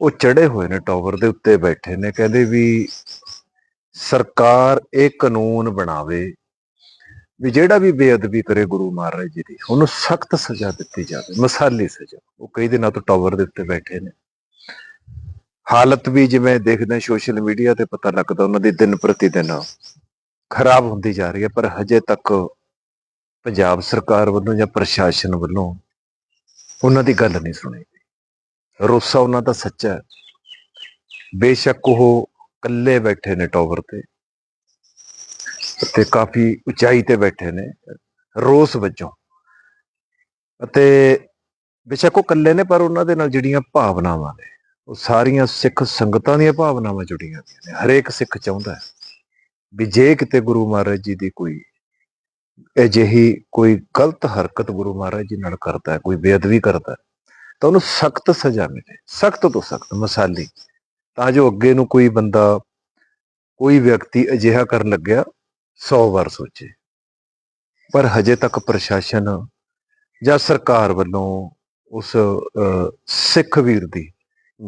ਉਹ ਚੜੇ ਹੋਏ ਨੇ ਟਾਵਰ ਦੇ ਉੱਤੇ ਬੈਠੇ ਨੇ, ਕਹਿੰਦੇ ਵੀ ਸਰਕਾਰ ਇਹ ਕਾਨੂੰਨ ਬਣਾਵੇ ਵੀ ਜਿਹੜਾ ਵੀ ਬੇਅਦਬੀ ਕਰੇ ਗੁਰੂ ਮਹਾਰਾਜ ਜੀ ਦੀ, ਉਹਨੂੰ ਸਖਤ ਸਜ਼ਾ ਦਿੱਤੀ ਜਾਵੇ, ਮਸਾਲੀ ਸਜ਼ਾ। ਉਹ ਕਈ ਦਿਨਾਂ ਤੋਂ ਟਾਵਰ ਦੇ ਉੱਤੇ ਬੈਠੇ ਨੇ। ਹਾਲਤ ਵੀ ਜਿਵੇਂ ਦੇਖਦੇ ਸੋਸ਼ਲ ਮੀਡੀਆ ਤੇ ਪਤਾ ਲੱਗਦਾ ਉਹਨਾਂ ਦੀ ਦਿਨ ਪ੍ਰਤੀ ਦਿਨ ਖਰਾਬ ਹੁੰਦੀ ਜਾ ਰਹੀ ਹੈ, ਪਰ ਹਜੇ ਤੱਕ ਪੰਜਾਬ ਸਰਕਾਰ ਵੱਲੋਂ ਜਾਂ ਪ੍ਰਸ਼ਾਸਨ ਵੱਲੋਂ ਉਹਨਾਂ ਦੀ ਗੱਲ ਨਹੀਂ ਸੁਣੀ। ਰੋਸਾ ਉਹਨਾਂ ਦਾ ਸੱਚਾ ਹੈ। ਬੇਸ਼ੱਕ ਉਹ ਇਕੱਲੇ ਬੈਠੇ ਨੇ ਟਾਵਰ ਤੇ ਅਤੇ ਕਾਫੀ ਉਚਾਈ ਤੇ ਬੈਠੇ ਨੇ, ਰੋਸ ਵਜੋਂ। ਅਤੇ ਬੇਸ਼ੱਕ ਉਹ ਇਕੱਲੇ ਨੇ, ਪਰ ਉਹਨਾਂ ਦੇ ਨਾਲ ਜਿਹੜੀਆਂ ਭਾਵਨਾਵਾਂ ਨੇ, ਉਹ ਸਾਰੀਆਂ ਸਿੱਖ ਸੰਗਤਾਂ ਦੀਆਂ ਭਾਵਨਾਵਾਂ ਜੁੜੀਆਂ ਹੋਈਆਂ ਨੇ। ਹਰੇਕ ਸਿੱਖ ਚਾਹੁੰਦਾ ਹੈ ਵੀ ਜੇ ਕਿਤੇ ਗੁਰੂ ਮਹਾਰਾਜ ਜੀ ਦੀ ਕੋਈ ਅਜਿਹੀ ਕੋਈ ਗਲਤ ਹਰਕਤ ਗੁਰੂ ਮਹਾਰਾਜ ਜੀ ਨਾਲ ਕਰਦਾ ਹੈ, ਕੋਈ ਬੇਅਦਬੀ ਕਰਦਾ ਹੈ ਤਾਂ ਉਹਨੂੰ ਸਖਤ ਸਜ਼ਾ ਮਿਲੇ ਸਖਤ ਤੋਂ ਸਖਤ ਮਸਾਲੀ। ਤਾਂ ਜੋ ਅੱਗੇ ਨੂੰ ਕੋਈ ਬੰਦਾ ਕੋਈ ਵਿਅਕਤੀ ਅਜਿਹਾ ਕਰਨ ਲੱਗਿਆ 100 ਵਾਰ ਸੋਚੇ। ਪਰ ਹਜੇ ਤੱਕ ਪ੍ਰਸ਼ਾਸਨ ਜਾਂ ਸਰਕਾਰ ਵੱਲੋਂ ਉਸ ਅਹ, ਸਿੱਖ ਵੀਰ ਦੀ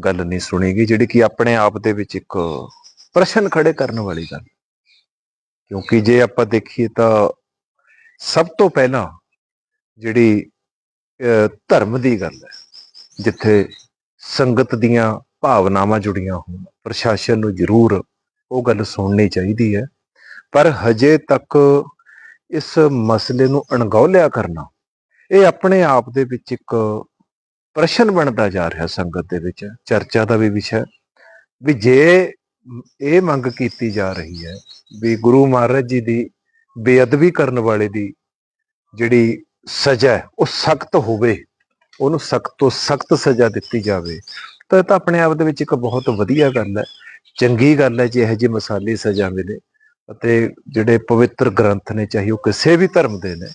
ਗੱਲ ਨਹੀਂ ਸੁਣੀ ਗਈ ਜਿਹੜੀ ਕਿ ਆਪਣੇ ਆਪ ਦੇ ਵਿੱਚ ਇੱਕ ਪ੍ਰਸ਼ਨ ਖੜੇ ਕਰਨ ਵਾਲੀ ਗੱਲ। ਕਿਉਂਕਿ ਜੇ ਆਪਾਂ ਦੇਖੀਏ ਤਾਂ ਸਭ ਤੋਂ ਪਹਿਲਾਂ ਜਿਹੜੀ ਅਹ, ਧਰਮ ਦੀ ਗੱਲ ਹੈ ਜਿੱਥੇ ਸੰਗਤ ਦੀਆਂ ਭਾਵਨਾਵਾਂ ਜੁੜੀਆਂ ਹੋਣ, ਪ੍ਰਸ਼ਾਸਨ ਨੂੰ ਜ਼ਰੂਰ ਉਹ ਗੱਲ ਸੁਣਨੀ ਚਾਹੀਦੀ ਹੈ। ਪਰ ਹਜੇ ਤੱਕ ਇਸ ਮਸਲੇ ਨੂੰ ਅਣਗੌਲਿਆ ਕਰਨਾ, ਇਹ ਆਪਣੇ ਆਪ ਦੇ ਵਿੱਚ ਇੱਕ ਪ੍ਰਸ਼ਨ ਬਣਦਾ ਜਾ ਰਿਹਾ ਸੰਗਤ ਦੇ ਵਿੱਚ, ਚਰਚਾ ਦਾ ਵੀ ਵਿਸ਼ਾ ਵੀ ਜੇ ਇਹ ਮੰਗ ਕੀਤੀ ਜਾ ਰਹੀ ਹੈ ਵੀ ਗੁਰੂ ਮਹਾਰਾਜ ਜੀ ਦੀ ਬੇਅਦਬੀ ਕਰਨ ਵਾਲੇ ਦੀ ਜਿਹੜੀ ਸਜ਼ਾ ਹੈ, ਉਹ ਸਖਤ ਹੋਵੇ ਉਹਨੂੰ ਸਖਤ ਤੋਂ ਸਖਤ ਸਜ਼ਾ ਦਿੱਤੀ ਜਾਵੇ। ਤਾਂ ਇਹ ਤਾਂ ਆਪਣੇ ਆਪ ਦੇ ਵਿੱਚ ਇੱਕ ਬਹੁਤ ਵਧੀਆ ਗੱਲ ਹੈ। ਚੰਗੀ ਗੱਲ ਹੈ ਜੇ, ਇਹੋ ਜਿਹੀ ਮਸਾਲੀ ਸਜ਼ਾ ਮਿਲੇ ਅਤੇ ਜਿਹੜੇ ਪਵਿੱਤਰ ਗ੍ਰੰਥ ਨੇ, ਚਾਹੇ ਉਹ ਕਿਸੇ ਵੀ ਧਰਮ ਦੇ ਨੇ,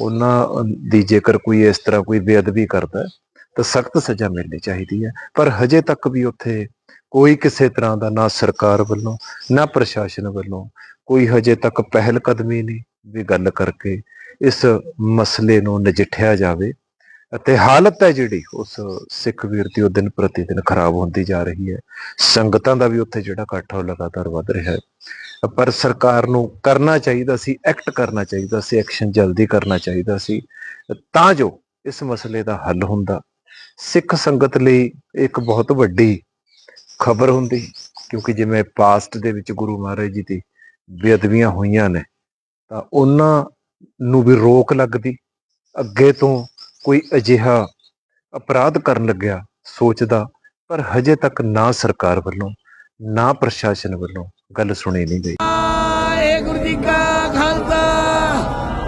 ਉਹਨਾਂ ਦੀ ਜੇਕਰ ਕੋਈ ਇਸ ਤਰ੍ਹਾਂ ਕੋਈ ਬੇਅਦਬੀ ਕਰਦਾ ਤਾਂ ਸਖਤ ਸਜ਼ਾ ਮਿਲਣੀ ਚਾਹੀਦੀ ਹੈ। ਪਰ ਹਜੇ ਤੱਕ ਵੀ ਉੱਥੇ ਕੋਈ ਕਿਸੇ ਤਰ੍ਹਾਂ ਦਾ ਨਾ ਸਰਕਾਰ ਵੱਲੋਂ, ਨਾ ਪ੍ਰਸ਼ਾਸਨ ਵੱਲੋਂ, ਕੋਈ ਹਜੇ ਤੱਕ ਪਹਿਲ ਕਦਮੀ ਨਹੀਂ ਵੀ ਗੱਲ ਕਰਕੇ ਇਸ ਮਸਲੇ ਨੂੰ ਨਜਿੱਠਿਆ ਜਾਵੇ। ਅਤੇ ਹਾਲਤ ਹੈ ਜਿਹੜੀ, ਉਸ ਸਿੱਖ ਵੀਰ ਦੀ, ਉਹ ਦਿਨ ਪ੍ਰਤੀ ਦਿਨ ਖਰਾਬ ਹੁੰਦੀ ਜਾ ਰਹੀ ਹੈ। ਸੰਗਤਾਂ ਦਾ ਵੀ ਉੱਥੇ ਜਿਹੜਾ ਇਕੱਠ ਉਹ ਲਗਾਤਾਰ ਵੱਧ ਰਿਹਾ ਹੈ। ਪਰ ਸਰਕਾਰ ਨੂੰ ਕਰਨਾ ਚਾਹੀਦਾ ਸੀ, ਐਕਟ ਕਰਨਾ ਚਾਹੀਦਾ ਸੀ, ਐਕਸ਼ਨ ਜਲਦੀ ਕਰਨਾ ਚਾਹੀਦਾ ਸੀ। ਤਾਂ ਜੋ ਇਸ ਮਸਲੇ ਦਾ ਹੱਲ ਹੁੰਦਾ। ਸਿੱਖ ਸੰਗਤ ਲਈ ਇੱਕ ਬਹੁਤ ਵੱਡੀ ਖਬਰ ਹੁੰਦੀ, ਕਿਉਂਕਿ ਜਿਵੇਂ ਪਾਸਟ ਦੇ ਵਿੱਚ ਗੁਰੂ ਮਹਾਰਾਜ ਜੀ ਦੀ ਬੇਅਦਬੀਆਂ ਹੋਈਆਂ ਨੇ, ਤਾਂ ਉਹਨਾਂ ਨੂੰ ਵੀ ਰੋਕ ਲੱਗਦੀ। ਅੱਗੇ ਤੋਂ ਕੋਈ ਅਜਿਹਾ ਅਪਰਾਧ ਕਰਨ ਲੱਗਿਆ ਸੋਚਦਾ ਪਰ ਹਜੇ ਤੱਕ ਨਾ ਸਰਕਾਰ ਵੱਲੋਂ ਨਾ ਪ੍ਰਸ਼ਾਸਨ ਵੱਲੋਂ ਗੱਲ ਸੁਣੀ ਨਹੀਂ ਗਈ। ਵਾਹਿਗੁਰੂ ਜੀ ਕਾ ਖਾਲਸਾ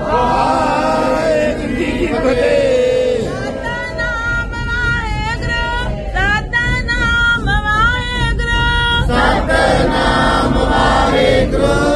ਵਾਹਿਗੁਰੂ ਜੀ ਕੀ ਫਤਿਹ। ਸਤਨਾਮ ਵਾਹਿਗੁਰੂ ਸਤਨਾਮ ਵਾਹਿਗੁਰੂ। ਸਤਨਾਮ ਵਾਹਿਗੁਰੂ।